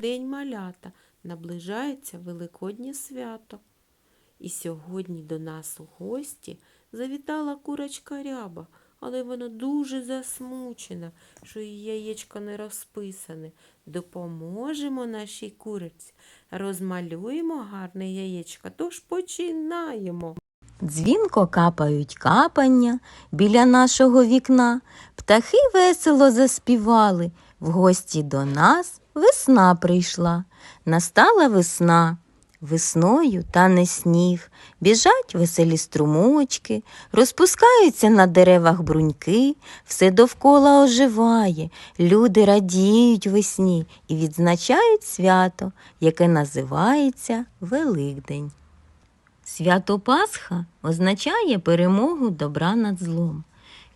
День малята наближається Великоднє свято. І сьогодні до нас у гості завітала курочка ряба, але вона дуже засмучена, що її яєчко не розписане. Допоможемо нашій куриці, розмалюємо гарне яєчко, тож починаємо. Дзвінко капають капання біля нашого вікна. Птахи весело заспівали. В гості до нас весна прийшла. Настала весна. Весною тане сніг, біжать веселі струмочки, розпускаються на деревах бруньки, все довкола оживає, люди радіють весні і відзначають свято, яке називається Великдень. Свято Пасха означає перемогу добра над злом.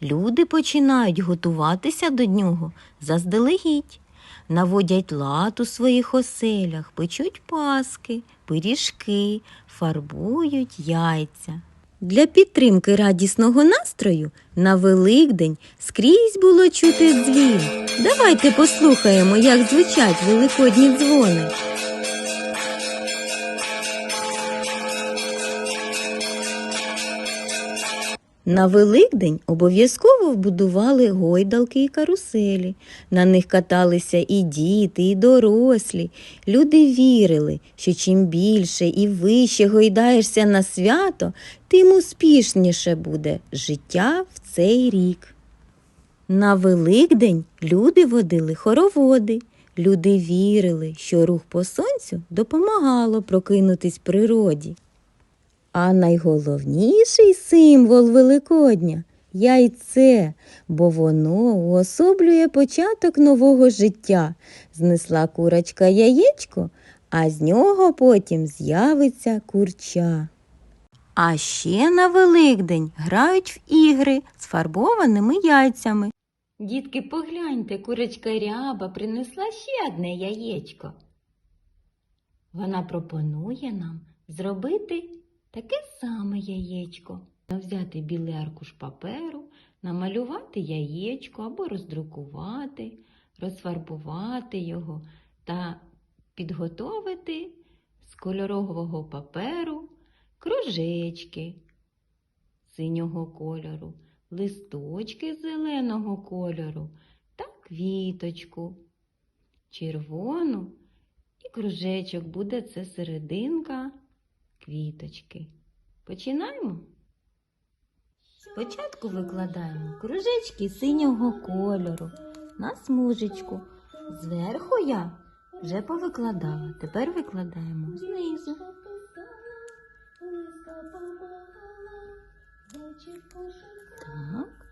Люди починають готуватися до нього заздалегідь, наводять лад у своїх оселях, печуть паски, пиріжки, фарбують яйця. Для підтримки радісного настрою на Великдень скрізь було чути дзвін. Давайте послухаємо, як звучать великодні дзвони. На Великдень обов'язково вбудували гойдалки і каруселі. На них каталися і діти, і дорослі. Люди вірили, що чим більше і вище гойдаєшся на свято, тим успішніше буде життя в цей рік. На Великдень люди водили хороводи. Люди вірили, що рух по сонцю допомагало прокинутись природі. А найголовніший символ Великодня яйце, бо воно уособлює початок нового життя. Знесла курочка яєчко, а з нього потім з'явиться курча. А ще на Великдень грають в ігри з фарбованими яйцями. Дітки, погляньте, курочка ряба принесла ще одне яєчко. Вона пропонує нам зробити таке саме яєчко. Взяти білий аркуш паперу, намалювати яєчко або роздрукувати, розфарбувати його та підготовити з кольорового паперу кружечки синього кольору, листочки зеленого кольору та квіточку червону і кружечок буде це серединка квіточки. Починаємо? Спочатку викладаємо кружечки синього кольору на смужечку. Зверху я вже повикладала. Тепер викладаємо знизу. Так.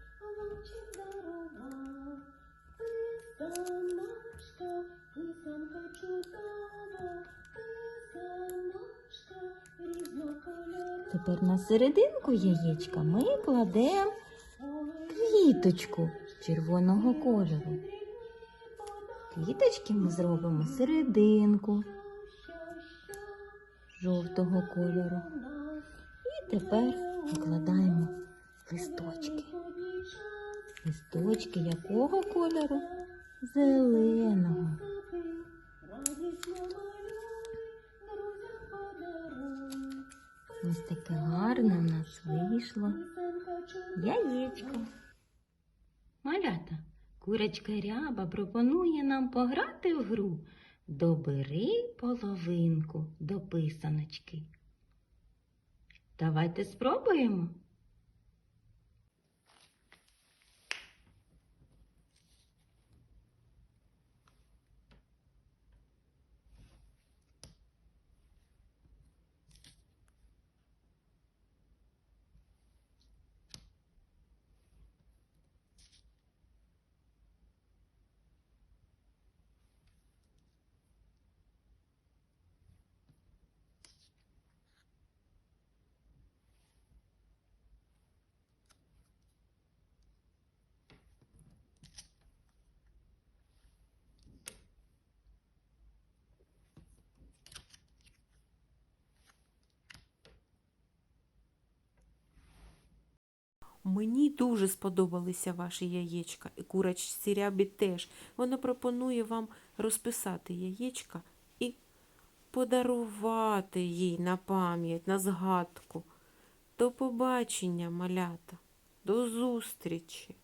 Тепер на серединку яєчка ми кладемо квіточку червоного кольору. Квіточки ми зробимо серединку жовтого кольору. І тепер викладаємо листочки. Листочки якого кольору? Зеленого. Ось таке гарне в нас вийшло яєчко. Малята, курочка ряба пропонує нам пограти в гру. Добери половинку до писаночки. Давайте спробуємо. Мені дуже сподобалися ваші яєчка, і курочці рябі теж. Вона пропонує вам розписати яєчка і подарувати їй на пам'ять, на згадку. До побачення, малята. До зустрічі!